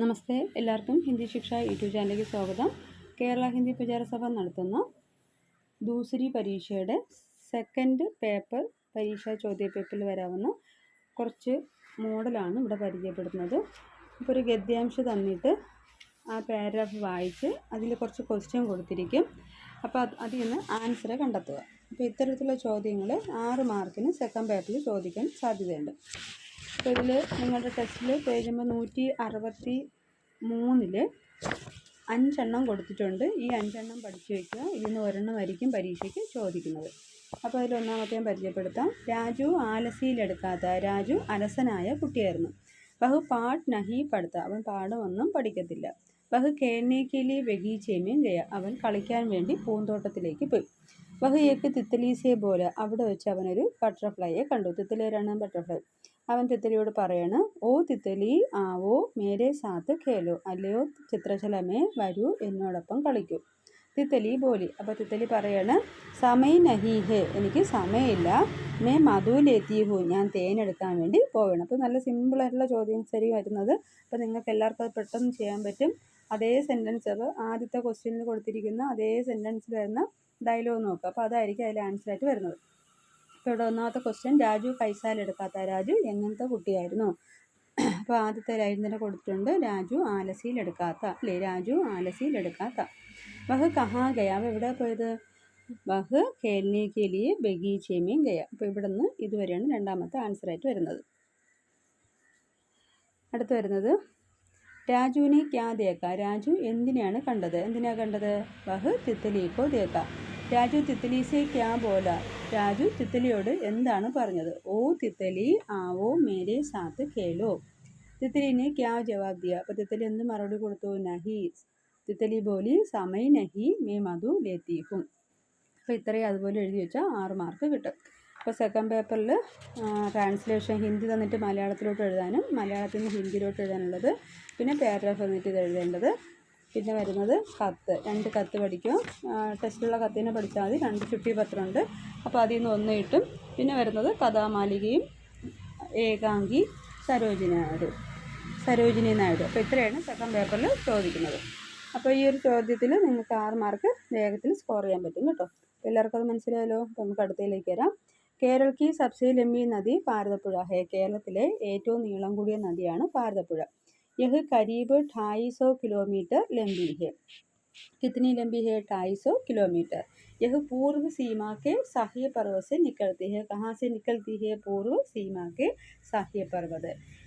നമസ്തേ എല്ലാവർക്കും ഹിന്ദി ശിക്ഷ യൂട്യൂബ് ചാനലിലേക്ക് സ്വാഗതം. കേരള ഹിന്ദി പ്രചാരസഭ നടത്തുന്ന ദൂസരി പരീക്ഷയുടെ സെക്കൻഡ് പേപ്പർ പരീക്ഷാ ചോദ്യപേപ്പറിൽ വരാവുന്ന കുറച്ച് മോഡലാണ് ഇവിടെ പരിചയപ്പെടുത്തുന്നത് ഇപ്പോൾ ഒരു ഗദ്യാംശം തന്നിട്ട് ആ പാരഗ്രാഫ് വായിച്ച് അതിൽ കുറച്ച് ക്വസ്റ്റ്യൻ കൊടുത്തിരിക്കും. അപ്പോൾ അത് അതിൽ നിന്ന് ആൻസർ കണ്ടെത്തുക. അപ്പോൾ ഇത്തരത്തിലുള്ള ചോദ്യങ്ങൾ ആറ് മാർക്കിന് സെക്കൻഡ് പേപ്പറിൽ ചോദിക്കാൻ സാധ്യതയുണ്ട്. അപ്പോൾ ഇതിൽ നിങ്ങളുടെ ടെസ്റ്റിൽ പേജ് നമ്പർ നൂറ്റി അറുപത്തി മൂന്നിൽ അഞ്ചെണ്ണം കൊടുത്തിട്ടുണ്ട്. ഈ അഞ്ചെണ്ണം പഠിച്ചു വയ്ക്കുക ഇതിൽ നിന്ന് ഒരെണ്ണമായിരിക്കും പരീക്ഷയ്ക്ക് ചോദിക്കുന്നത്. അപ്പോൾ അതിൽ ഒന്നാമത്തെ ഞാൻ പരിചയപ്പെടുത്താം. രാജു ആലസിയിലെടുക്കാത്ത രാജു അലസനായ കുട്ടിയായിരുന്നു. ബഹു പാട്ട് നഹി പഠിത്ത. അവൻ പാടമൊന്നും പഠിക്കത്തില്ല. ബഹു കേന്നേക്കിലി ബഗീച്ചേമേം ജയ അവൻ കളിക്കാൻ വേണ്ടി പൂന്തോട്ടത്തിലേക്ക് പോയി. ബഹു തിത്തലീസയെ തിത്തലീസെ പോലെ അവിടെ വെച്ച് അവനൊരു ബട്ടർഫ്ലൈയെ കണ്ടു. തിത്തലേരാണ് ബട്ടർഫ്ലൈ? അവൻ തിത്തലിയോട് പറയാണ് ഓ തിത്തലി ആവോ മേരെ സാത്ത് കേലോ അല്ലയോ ചിത്രശലമേ വരൂ എന്നോടൊപ്പം കളിക്കൂ. തിത്തലി ബോലി. അപ്പോൾ തിത്തലി പറയാണ് സമയ നഹി ഹേ എനിക്ക് സമയമില്ല. മേ മധുവിലെത്തി ഹൂ ഞാൻ തേനെടുക്കാൻ വേണ്ടി പോവണം. അപ്പോൾ നല്ല സിമ്പിളായിട്ടുള്ള ചോദ്യം ശരി വരുന്നത്. അപ്പോൾ നിങ്ങൾക്ക് എല്ലാവർക്കും അത് പെട്ടെന്ന് ചെയ്യാൻ പറ്റും. അതേ സെന്റൻസ് അത് ആദ്യത്തെ ക്വസ്റ്റ്യനിൽ കൊടുത്തിരിക്കുന്ന അതേ സെന്റൻസിൽ വരുന്ന ഡയലോഗ് നോക്കുക. അപ്പോൾ അതായിരിക്കും അതിൽ ആൻസർ ആയിട്ട് വരുന്നത്. ഇപ്പോൾ ഇവിടെ ഒന്നാമത്തെ ക്വസ്റ്റ്യൻ രാജു കൈസാലെടുക്കാത്ത രാജു എങ്ങനത്തെ കുട്ടിയായിരുന്നു? അപ്പോൾ ആദ്യത്തെ ലൈൻ തന്നെ കൊടുത്തിട്ടുണ്ട്. രാജു ആലസിയിലെടുക്കാത്ത അല്ലേ? രാജു ആലസിയിലെടുക്കാത്ത വഹ് കഹാ ഗയ. അപ്പോൾ എവിടെ പോയത്? വഹ് കെലി ബഗി ബഗീച്ചേമേം ഗയ. അപ്പോൾ ഇവിടെ നിന്ന് ഇതുവരെയാണ് രണ്ടാമത്തെ ആൻസർ ആയിട്ട് വരുന്നത്. അടുത്ത് വരുന്നത്. രാജുവിനെ ക്യാ തേക്ക രാജു എന്തിനെയാണ് കണ്ടത്? എന്തിനാണ് കണ്ടത്? വഹ് തിത്തലീക്കോ ദേക്ക? രാജു തിത്തലീസെ ക്യാ ബോല. രാജു തിത്തലിയോട് എന്താണ് പറഞ്ഞത്? ഓ തിത്തലി ആവോ മേരെ സാത്ത് കേലോ. തിത്തലിനെ ക്യാ ജവാബ് ദിയ. അപ്പോൾ തിത്തലി എന്ത് മറുപടി കൊടുത്തു? നഹി. തിത്തലി ബോലി സമയ നഹി മേ മധു ലേത്തീഹും അപ്പോൾ ഇത്രയും അതുപോലെ എഴുതി വെച്ചാൽ ആറ് മാർക്ക് കിട്ടും. അപ്പോൾ സെക്കൻഡ് പേപ്പറിൽ ട്രാൻസ്ലേഷൻ ഹിന്ദി തന്നിട്ട് മലയാളത്തിലോട്ട് എഴുതാനും മലയാളത്തിൽ നിന്ന് ഹിന്ദിയിലോട്ട് എഴുതാനുള്ളത്. പിന്നെ പാരഗ്രാഫ് തന്നിട്ട് ഇത് എഴുതേണ്ടത്. പിന്നെ വരുന്നത് കത്ത്. രണ്ട് കത്ത് പഠിക്കും. ടെസ്റ്റുള്ള കത്തിനെ പഠിച്ചാൽ മതി. രണ്ട് ചുട്ടി പത്രമുണ്ട്. അപ്പോൾ അതിൽ നിന്ന് ഒന്ന് കിട്ടും. പിന്നെ വരുന്നത് കഥാമാലികയും ഏകാംഗി സരോജിനി നായിഡു. സരോജിനി നായിഡു. അപ്പോൾ ഇത്രയാണ് സെക്കൻഡ് പേപ്പറിൽ ചോദിക്കുന്നത്. അപ്പോൾ ഈ ഒരു ചോദ്യത്തിൽ നിങ്ങൾക്ക് ആറ് മാർക്ക് വേഗത്തിൽ സ്കോർ ചെയ്യാൻ പറ്റും കേട്ടോ. എല്ലാവർക്കും അത് മനസ്സിലായല്ലോ? അപ്പോൾ നമുക്ക് അടുത്തയിലേക്ക് വരാം. കേരളത്തിൽ സബ്സെ ലംബി നദി ഭാരതപ്പുഴ ഹേ കേരളത്തിലെ ഏറ്റവും നീളം കൂടിയ നദിയാണ് ഭാരതപ്പുഴ यह करीब ढाई सौ किलोमीटर लंबी है। कितनी लंबी है ढाई सौ किलोमीटर? यह पूर्व सीमा के साह्य पर्वत से निकलती है। कहाँ से निकलती है? पूर्व सीमा के साह्य पर्वत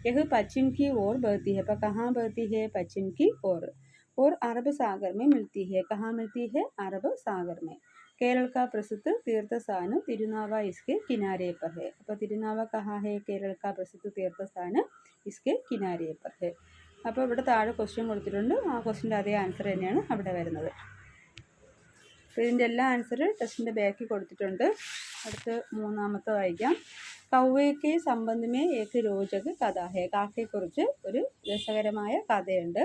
यह पश्चिम की ओर बहती है। पर कहाँ बहती है? पश्चिम की ओर। और अरब सागर में मिलती है। कहाँ मिलती है? अरब सागर में। केरल का प्रसिद्ध तीर्थ स्थान तिरुनावा इसके किनारे पर है। अब तिरुनावा कहाँ है? केरल का प्रसिद्ध तीर्थ स्थान इसके किनारे पर है। അപ്പോൾ ഇവിടെ താഴെ ക്വസ്റ്റ്യൻ കൊടുത്തിട്ടുണ്ട്. ആ ക്വസ്റ്റ്യന്റെ അതേ ആൻസർ തന്നെയാണ് അവിടെ വരുന്നത്. അപ്പോൾ ഇതിന്റെ എല്ലാ ആൻസർ ടെസ്റ്റിന്റെ ബാക്കിൽ കൊടുത്തിട്ടുണ്ട്. അടുത്ത് മൂന്നാമത്തെ വായിക്കാം. കൗവയ്ക്ക് സംബന്ധമേ ഏക്ക് രോചക് കഥ. കാക്കയെക്കുറിച്ച് ഒരു രസകരമായ കഥയുണ്ട്.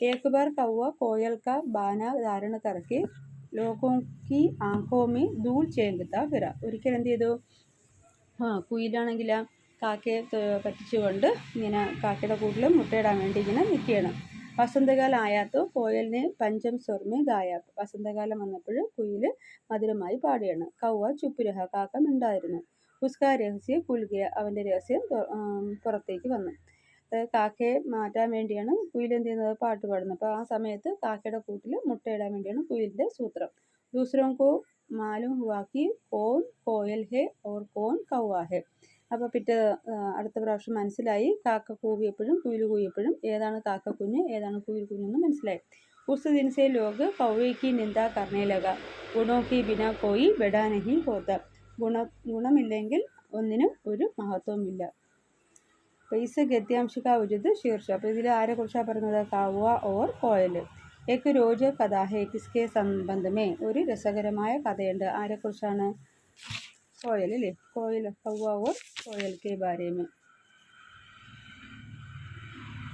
ഏക്ക് കൗവ കോയൽ കാ ബാന ധാരണ കറക്കി ലോകോക്കി ആങ്കോമി ദൂൾ ചേങ്കത്ത ഫിറ ഒരിക്കൽ എന്ത് ചെയ്തു? ആ കുയിലാണെങ്കിൽ കാക്കയെ പറ്റിച്ചുകൊണ്ട് ഇങ്ങനെ കാക്കയുടെ കൂട്ടിൽ മുട്ടയിടാൻ വേണ്ടി ഇങ്ങനെ നിൽക്കുകയാണ്. വസന്തകാലം ആയാത്തോ കോയലിനെ പഞ്ചം സ്വർമ്മ ഗായാത്തു വസന്തകാലം വന്നപ്പോൾ കുയിൽ മധുരമായി പാടുകയാണ്. കൗവ ചുപ്പുരഹ കാക്ക മിണ്ടായിരുന്നു ഉസ്കാ രഹസ്യ കുൽകിയ അവന്റെ രഹസ്യം പുറത്തേക്ക് വന്നു. കാക്കയെ മാറ്റാൻ വേണ്ടിയാണ് കുയിലെന്ത് ചെയ്യുന്നത്? പാട്ട് പാടുന്നത്. അപ്പോൾ ആ സമയത്ത് കാക്കയുടെ കൂട്ടിൽ മുട്ടയിടാൻ വേണ്ടിയാണ് കുയിലിന്റെ സൂത്രം. ദൂസരോം കോ മാലും ഹുവാക്കി കോൺ കോയൽ ഹെ ഓർ കോൺ കൗവാ ഹെ. അപ്പോൾ പിറ്റേ അടുത്ത പ്രാവശ്യം മനസ്സിലായി കാക്ക കൂവിയപ്പോഴും കുയിൽ കൂവിയപ്പോഴും ഏതാണ് കാക്ക കുഞ്ഞ് ഏതാണ് കുയിൽ കുഞ്ഞെന്ന് മനസ്സിലായി ഉസ് दिन से लोग कौवे की निंदा करने लगा ഗുണോ കി ബിന കോയി ബെഡാ നഹി ഹോത്ത ഗുണ ഗുണമില്ലെങ്കിൽ ഒന്നിനും ഒരു മഹത്വമില്ല അപ്പോൾ ഇസ് ഗദ്യാംശിക ഉചിത് ശീർഷ അപ്പോൾ ഇതിൽ ആരെക്കുറിച്ചാണ് പറയുന്നത് കൗവ ഓർ കോയൽ ഏക്ക് രോജ കഥ ഹേ കിസ്കെ സംബന്ധമേ ഒരു രസകരമായ കഥയുണ്ട് ആരെക്കുറിച്ചാണ് कोयल ले कोयल कौवा और कोयल के बारे में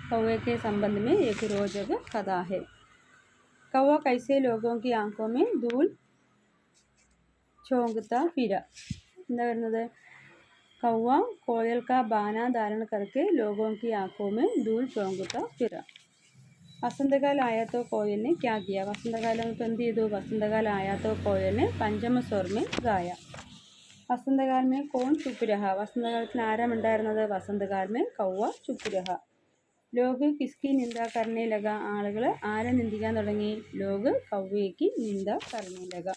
कौवे के संबंध में एक रोचक कथा है कौवा कैसे लोगों की आंखों में धूल ചോങ്കത്ത ഫിര എന്താ വരുന്നത് कौवा कोयल का बाना धारण करके लोगों की आंखों में धूल चौंकता फिरा വസന്തകാല आया तो कोयल ने क्या किया വസന്തകാലം ഇപ്പോൾ എന്ത് ചെയ്തു വസന്തകാല आया तो कोयल ने പഞ്ചമ स्वर में गाया വസന്തകാൽമേ കോൺ ചുക്കുരഹ. വസന്തകാലത്തിന് ആരാമുണ്ടായിരുന്നത് വസന്തകാൽ മേ കൗവ ചുക്കുരഹ. രഹ ലോക് കിസ്കി നിന്ദ കർണേ ആളുകൾ ആരെ നിന്ദിക്കാൻ തുടങ്ങി? ലോക് കൗവയ്ക്ക് നിന്ദ കർണേ ലഗ.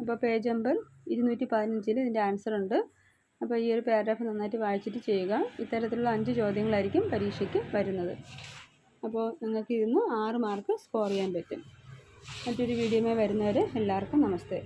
അപ്പോൾ പേജ് നമ്പർ ഇരുന്നൂറ്റി പതിനഞ്ചിൽ ഇതിന്റെ ആൻസർ ഉണ്ട്. അപ്പോൾ ഈ ഒരു പാരഗ്രാഫ് നന്നായിട്ട് വായിച്ചിട്ട് ചെയ്യുക. ഇത്തരത്തിലുള്ള അഞ്ച് ചോദ്യങ്ങളായിരിക്കും പരീക്ഷയ്ക്ക് വരുന്നത്. അപ്പോൾ നിങ്ങൾക്ക് ഇരുന്ന് ആറ് മാർക്ക് സ്കോർ ചെയ്യാൻ പറ്റും. മറ്റൊരു വീഡിയോമായി വരുന്നവർ എല്ലാവർക്കും നമസ്തേ.